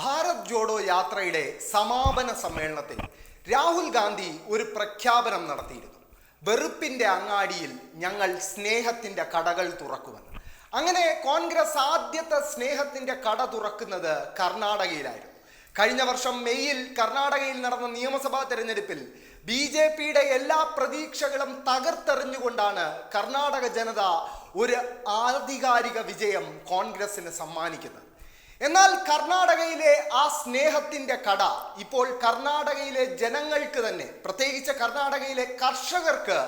ഭാരത് ജോഡോ യാത്രയുടെ സമാപന സമ്മേളനത്തിൽ രാഹുൽ ഗാന്ധി ഒരു പ്രഖ്യാപനം നടത്തിയിരുന്നു. വെറുപ്പിന്റെ അങ്ങാടിയിൽ ഞങ്ങൾ സ്നേഹത്തിന്റെ കടകൾ തുറക്കുമെന്ന്. അങ്ങനെ കോൺഗ്രസ് ആദ്യത്തെ സ്നേഹത്തിന്റെ കട തുറക്കുന്നത് കർണാടകയിലായിരുന്നു. കഴിഞ്ഞ വർഷം മെയ്യിൽ കർണാടകയിൽ നടന്ന നിയമസഭാ തെരഞ്ഞെടുപ്പിൽ ബി ജെ പിയുടെ എല്ലാ പ്രതീക്ഷകളും തകർത്തെറിഞ്ഞുകൊണ്ടാണ് കർണാടക ജനത ഒരു ആധികാരിക വിജയം കോൺഗ്രസിന് സമ്മാനിക്കുന്നത്. എന്നാൽ കർണാടകയിലെ ആ സ്നേഹത്തിന്റെ കട ഇപ്പോൾ കർണാടകയിലെ ജനങ്ങൾക്ക് തന്നെ പ്രത്യേകിച്ച് കർണാടകയിലെ കർഷകർക്ക്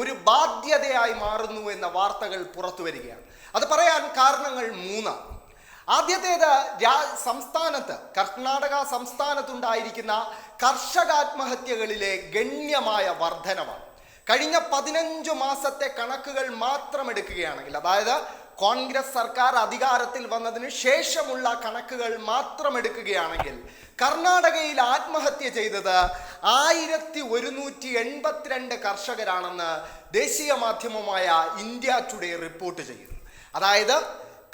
ഒരു ബാധ്യതയായി മാറുന്നു എന്ന വാർത്തകൾ പുറത്തു വരികയാണ്. അത് പറയാൻ കാരണങ്ങൾ മൂന്നാണ്. ആദ്യത്തേത് സംസ്ഥാനത്ത് കർണാടക സംസ്ഥാനത്തുണ്ടായിരിക്കുന്ന കർഷകാത്മഹത്യകളിലെ ഗണ്യമായ വർധനമാണ് കഴിഞ്ഞ പതിനഞ്ചു മാസത്തെ കണക്കുകൾ മാത്രം എടുക്കുകയാണെങ്കിൽ അതായത് കോൺഗ്രസ് സർക്കാർ അധികാരത്തിൽ വന്നതിന് ശേഷമുള്ള കണക്കുകൾ മാത്രം എടുക്കുകയാണെങ്കിൽ കർണാടകയിൽ ആത്മഹത്യ ചെയ്തത് ആയിരത്തി ഒരുന്നൂറ്റി എൺപത്തിരണ്ട് കർഷകരാണെന്ന് ദേശീയ മാധ്യമമായ ഇന്ത്യ ടുഡേ റിപ്പോർട്ട് ചെയ്യുന്നു. അതായത്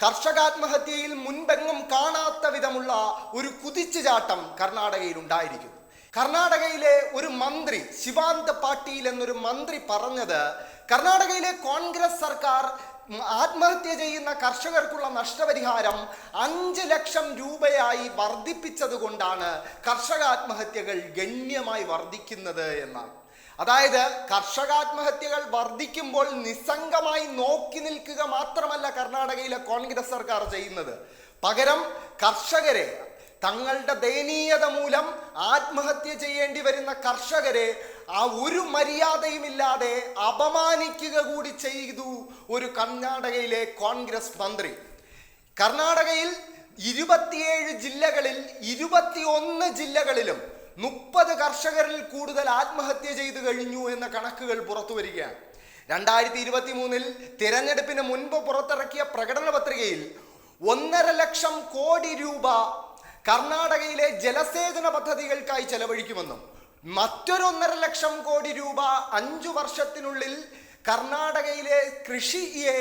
കർഷകാത്മഹത്യയിൽ മുൻപെങ്ങും കാണാത്ത വിധമുള്ള ഒരു കുതിച്ചുചാട്ടം കർണാടകയിൽ ഉണ്ടായിരിക്കുന്നു. കർണാടകയിലെ ഒരു മന്ത്രി ശിവാന്ത് പാട്ടീൽ എന്നൊരു മന്ത്രി പറഞ്ഞത് കർണാടകയിലെ കോൺഗ്രസ് സർക്കാർ ആത്മഹത്യ ചെയ്യുന്ന കർഷകർക്കുള്ള നഷ്ടപരിഹാരം അഞ്ച് ലക്ഷം രൂപയായി വർദ്ധിപ്പിച്ചത് കൊണ്ടാണ് കർഷകാത്മഹത്യകൾ ഗണ്യമായി വർദ്ധിക്കുന്നത് എന്നാണ്. അതായത് കർഷകാത്മഹത്യകൾ വർദ്ധിക്കുമ്പോൾ നിസ്സംഗമായി നോക്കി നിൽക്കുക മാത്രമല്ല കർണാടകയിലെ കോൺഗ്രസ് സർക്കാർ ചെയ്യുന്നത്. പകരം കർഷകരെ തങ്ങളുടെ ദയനീയത മൂലം ആത്മഹത്യ ചെയ്യേണ്ടി വരുന്ന കർഷകരെ ആ ഒരു മര്യാദയുമില്ലാതെ അപമാനിക്കുക കൂടി ചെയ്തു ഒരു കർണാടകയിലെ കോൺഗ്രസ് മന്ത്രി. കർണാടകയിൽ ഇരുപത്തിയേഴ് ജില്ലകളിൽ ഇരുപത്തിയൊന്ന് ജില്ലകളിലും മുപ്പത് കർഷകരിൽ കൂടുതൽ ആത്മഹത്യ ചെയ്തു കഴിഞ്ഞു എന്ന കണക്കുകൾ പുറത്തു വരികയാണ്. രണ്ടായിരത്തി ഇരുപത്തി മൂന്നിൽ തിരഞ്ഞെടുപ്പിന് മുൻപ് പുറത്തിറക്കിയ പ്രകടന പത്രികയിൽ ഒന്നര ലക്ഷം കോടി രൂപ കർണാടകയിലെ ജലസേചന പദ്ധതികൾക്കായി ചെലവഴിക്കുമെന്നും മറ്റൊരു ഒന്നര ലക്ഷം കോടി രൂപ അഞ്ചു വർഷത്തിനുള്ളിൽ കർണാടകയിലെ കൃഷിയെ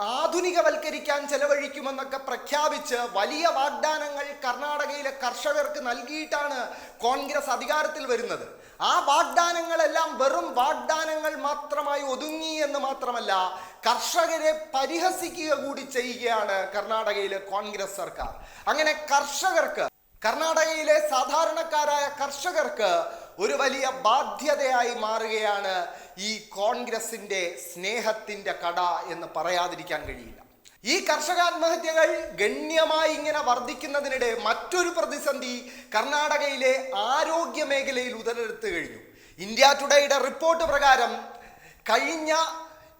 ആധുനികവൽക്കരിക്കാൻ ചെലവഴിക്കുമെന്നൊക്കെ പ്രഖ്യാപിച്ച് വലിയ വാഗ്ദാനങ്ങൾ കർണാടകയിലെ കർഷകർക്ക് നൽകിയിട്ടാണ് കോൺഗ്രസ് അധികാരത്തിൽ വരുന്നത്. ആ വാഗ്ദാനങ്ങളെല്ലാം വെറും വാഗ്ദാനങ്ങൾ മാത്രമായി ഒതുങ്ങി എന്ന് മാത്രമല്ല കർഷകരെ പരിഹസിക്കുക കൂടി ചെയ്യുകയാണ് കർണാടകയിലെ കോൺഗ്രസ് സർക്കാർ. അങ്ങനെ കർഷകർക്ക് കർണാടകയിലെ സാധാരണക്കാരായ കർഷകർക്ക് ഒരു വലിയ ബാധ്യതയായി മാറുകയാണ് ഈ കോൺഗ്രസിന്റെ സ്നേഹത്തിന്റെ കട എന്ന് പറയാതിരിക്കാൻ കഴിയില്ല. ഈ കർഷകാത്മഹത്യകൾ ഗണ്യമായി ഇങ്ങനെ വർദ്ധിക്കുന്നതിനിടെ മറ്റൊരു പ്രതിസന്ധി കർണാടകയിലെ ആരോഗ്യ മേഖലയിൽ ഉടലെടുത്തു കഴിഞ്ഞു. ഇന്ത്യ ടുഡേയുടെ റിപ്പോർട്ട് പ്രകാരം കഴിഞ്ഞ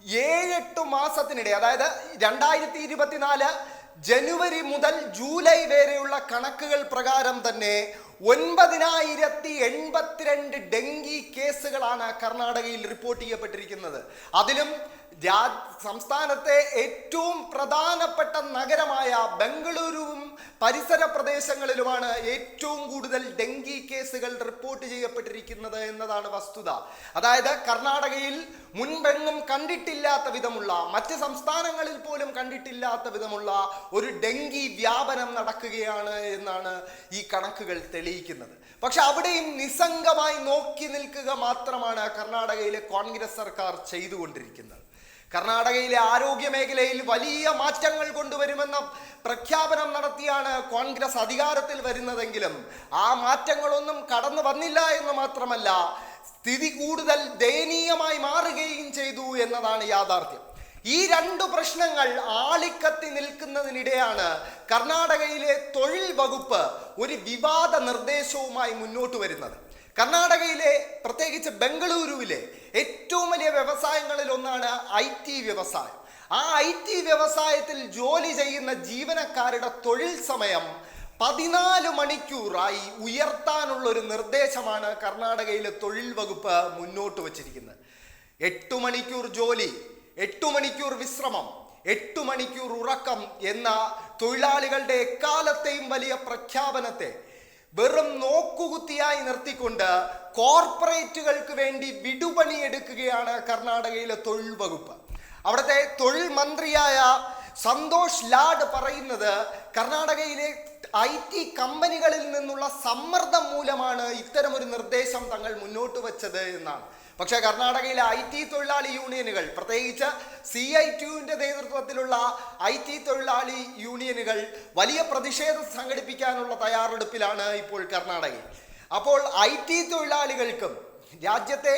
ഏഴെട്ട് മാസത്തിനിടെ അതായത് രണ്ടായിരത്തി ഇരുപത്തിനാല് ജനുവരി മുതൽ ജൂലൈ വരെയുള്ള കണക്കുകൾ പ്രകാരം തന്നെ ഒൻപതിനായിരത്തി എൺപത്തിരണ്ട് ഡെങ്കി കേസുകളാണ് കർണാടകയിൽ റിപ്പോർട്ട് ചെയ്യപ്പെട്ടിരിക്കുന്നത്. അതിലും സംസ്ഥാനത്തെ ഏറ്റവും പ്രധാനപ്പെട്ട നഗരമായ ബംഗളൂരുവും പരിസര പ്രദേശങ്ങളിലുമാണ് ഏറ്റവും കൂടുതൽ ഡെങ്കി കേസുകൾ റിപ്പോർട്ട് ചെയ്യപ്പെട്ടിരിക്കുന്നത് എന്നതാണ് വസ്തുത. അതായത് കർണാടകയിൽ മുൻപെങ്ങും കണ്ടിട്ടില്ലാത്ത വിധമുള്ള മറ്റ് സംസ്ഥാനങ്ങളിൽ പോലും കണ്ടിട്ടില്ലാത്ത വിധമുള്ള ഒരു ഡെങ്കി വ്യാപനം നടക്കുകയാണ് എന്നാണ് ഈ കണക്കുകൾ തെളിയിക്കുന്നത്. പക്ഷെ അവിടെയും നിസ്സംഗമായി നോക്കി നിൽക്കുക മാത്രമാണ് കർണാടകയിലെ കോൺഗ്രസ് സർക്കാർ ചെയ്തുകൊണ്ടിരിക്കുന്നത്. കർണാടകയിലെ ആരോഗ്യ മേഖലയിൽ വലിയ മാറ്റങ്ങൾ കൊണ്ടുവരുമെന്ന പ്രഖ്യാപനം നടത്തിയാണ് കോൺഗ്രസ് അധികാരത്തിൽ വരുന്നതെങ്കിലും ആ മാറ്റങ്ങളൊന്നും കടന്നു വന്നില്ല എന്ന് മാത്രമല്ല സ്ഥിതി കൂടുതൽ ദയനീയമായി മാറുകയും ചെയ്തു എന്നതാണ് യാഥാർത്ഥ്യം. ഈ രണ്ടു പ്രശ്നങ്ങൾ ആളിക്കത്തി നിൽക്കുന്നതിനിടെയാണ് കർണാടകയിലെ തൊഴിൽ വകുപ്പ് ഒരു വിവാദ നിർദ്ദേശവുമായി മുന്നോട്ട് വരുന്നത്. കർണാടകയിലെ പ്രത്യേകിച്ച് ബംഗളൂരുവിലെ ഏറ്റവും വലിയ വ്യവസായങ്ങളിൽ ഒന്നാണ് ഐ ടി വ്യവസായം. ആ ഐ ടി വ്യവസായത്തിൽ ജോലി ചെയ്യുന്ന ജീവനക്കാരുടെ തൊഴിൽ സമയം പതിനാല് മണിക്കൂറായി ഉയർത്താനുള്ള ഒരു നിർദ്ദേശമാണ് കർണാടകയിലെ തൊഴിൽ വകുപ്പ് മുന്നോട്ട് വച്ചിരിക്കുന്നത്. എട്ടു മണിക്കൂർ ജോലി എട്ടു മണിക്കൂർ വിശ്രമം എട്ടു മണിക്കൂർ ഉറക്കം എന്ന തൊഴിലാളികളുടെ എക്കാലത്തെയും വലിയ പ്രഖ്യാപനത്തെ വെറും നോക്കുകുത്തിയായി നിർത്തിക്കൊണ്ട് കോർപ്പറേറ്റുകൾക്ക് വേണ്ടി വിടുപണിയെടുക്കുകയാണ് കർണാടകയിലെ തൊഴിൽ വകുപ്പ്. അവിടുത്തെ തൊഴിൽ മന്ത്രിയായ സന്തോഷ് ലാഡ് പറയുന്നത് കർണാടകയിലെ ഐ ടി കമ്പനികളിൽ നിന്നുള്ള സമ്മർദ്ദം മൂലമാണ് ഇത്തരമൊരു നിർദ്ദേശം തങ്ങൾ മുന്നോട്ട് വെച്ചത് എന്നാണ്. പക്ഷേ കർണാടകയിലെ ഐ ടി തൊഴിലാളി യൂണിയനുകൾ പ്രത്യേകിച്ച് സി ഐ ടിയുവിന്റെ നേതൃത്വത്തിലുള്ള ഐ ടി തൊഴിലാളി യൂണിയനുകൾ വലിയ പ്രതിഷേധം സംഘടിപ്പിക്കാനുള്ള തയ്യാറെടുപ്പിലാണ് ഇപ്പോൾ കർണാടകയിൽ. അപ്പോൾ ഐ ടി തൊഴിലാളികൾക്കും രാജ്യത്തെ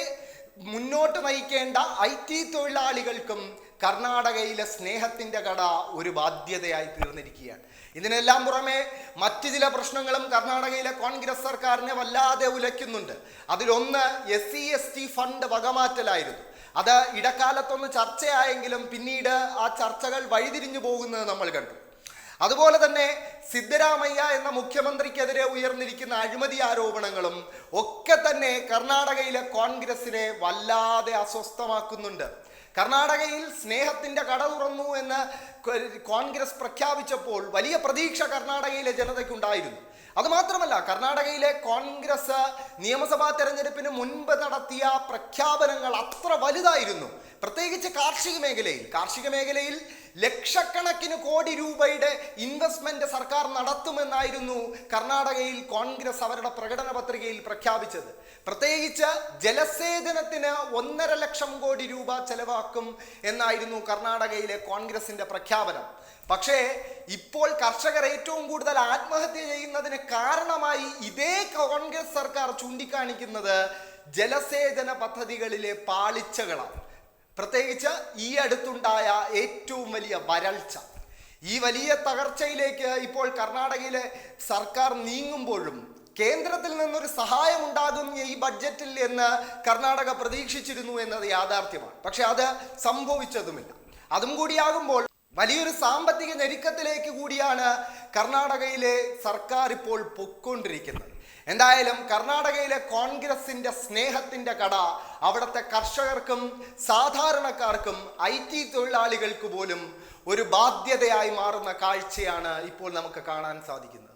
മുന്നോട്ട് നയിക്കേണ്ട ഐ ടി തൊഴിലാളികൾക്കും കർണാടകയിലെ സ്നേഹത്തിന്റെ കട ഒരു ബാധ്യതയായി തീർന്നിരിക്കുകയാണ്. ഇതിനെല്ലാം പുറമെ മറ്റു ചില പ്രശ്നങ്ങളും കർണാടകയിലെ കോൺഗ്രസ് സർക്കാരിനെ വല്ലാതെ ഉലയ്ക്കുന്നുണ്ട്. അതിലൊന്ന് S C S T fund വകമാറ്റലായിരുന്നു. അത് ഇടക്കാലത്തൊന്ന് ചർച്ചയായെങ്കിലും പിന്നീട് ആ ചർച്ചകൾ വഴിതിരിഞ്ഞു പോകുന്നത് നമ്മൾ കണ്ടു. അതുപോലെ തന്നെ സിദ്ധരാമയ്യ എന്ന മുഖ്യമന്ത്രിക്കെതിരെ ഉയർന്നിരിക്കുന്ന അഴിമതി ആരോപണങ്ങളും ഒക്കെ തന്നെ കർണാടകയിലെ കോൺഗ്രസിനെ വല്ലാതെ അസ്വസ്ഥമാക്കുന്നുണ്ട്. കർണാടകയിൽ സ്നേഹത്തിന്റെ കട തുറന്നു എന്ന് കോൺഗ്രസ് പ്രഖ്യാപിച്ചപ്പോൾ വലിയ പ്രതീക്ഷ കർണാടകയിലെ ജനതയ്ക്കുണ്ടായിരുന്നു. അതുമാത്രമല്ല കർണാടകയിലെ കോൺഗ്രസ് നിയമസഭാ തെരഞ്ഞെടുപ്പിന് മുൻപ് നടത്തിയ പ്രഖ്യാപനങ്ങൾ അത്ര വലുതായിരുന്നു. പ്രത്യേകിച്ച് കാർഷിക മേഖലയിൽ. കാർഷിക മേഖലയിൽ ലക്ഷക്കണക്കിന് കോടി രൂപയുടെ ഇൻവെസ്റ്റ്മെന്റ് സർക്കാർ നടത്തുമെന്നായിരുന്നു കർണാടകയിൽ കോൺഗ്രസ് അവരുടെ പ്രകടന പത്രികയിൽ പ്രഖ്യാപിച്ചത്. പ്രത്യേകിച്ച് ജലസേചനത്തിന് ഒന്നര ലക്ഷം കോടി രൂപ ചെലവാക്കും എന്നായിരുന്നു കർണാടകയിലെ കോൺഗ്രസിന്റെ പ്രഖ്യാപനം. പക്ഷേ ഇപ്പോൾ കർഷകർ ഏറ്റവും കൂടുതൽ ആത്മഹത്യ ചെയ്യുന്നതിന് കാരണമായി ഇതേ കോൺഗ്രസ് സർക്കാർ ചൂണ്ടിക്കാണിക്കുന്നത് ജലസേചന പദ്ധതികളിലെ പാളിച്ചകളാണ്. പ്രത്യേകിച്ച് ഈ അടുത്തുണ്ടായ ഏറ്റവും വലിയ വരൾച്ച. ഈ വലിയ തകർച്ചയിലേക്ക് ഇപ്പോൾ കർണാടകയിലെ സർക്കാർ നീങ്ങുമ്പോഴും കേന്ദ്രത്തിൽ നിന്നൊരു സഹായം ഉണ്ടാകും ഈ ബഡ്ജറ്റിൽ എന്ന് കർണാടക പ്രതീക്ഷിച്ചിരുന്നു എന്നത് യാഥാർത്ഥ്യമാണ്. പക്ഷെ അത് സംഭവിച്ചതുമില്ല. അതും കൂടിയാകുമ്പോൾ വലിയൊരു സാമ്പത്തിക ഞെരുക്കത്തിലേക്ക് കൂടിയാണ് കർണാടകയിലെ സർക്കാർ ഇപ്പോൾ പൊക്കൊണ്ടിരിക്കുന്നത് എന്തായാലും കർണാടകയിലെ കോൺഗ്രസിന്റെ സ്നേഹത്തിന്റെ കട അവിടുത്തെ കർഷകർക്കും സാധാരണക്കാർക്കും ഐ ടി തൊഴിലാളികൾക്ക് പോലും ഒരു ബാധ്യതയായി മാറുന്ന കാഴ്ചയാണ് ഇപ്പോൾ നമുക്ക് കാണാൻ സാധിക്കുന്നത്.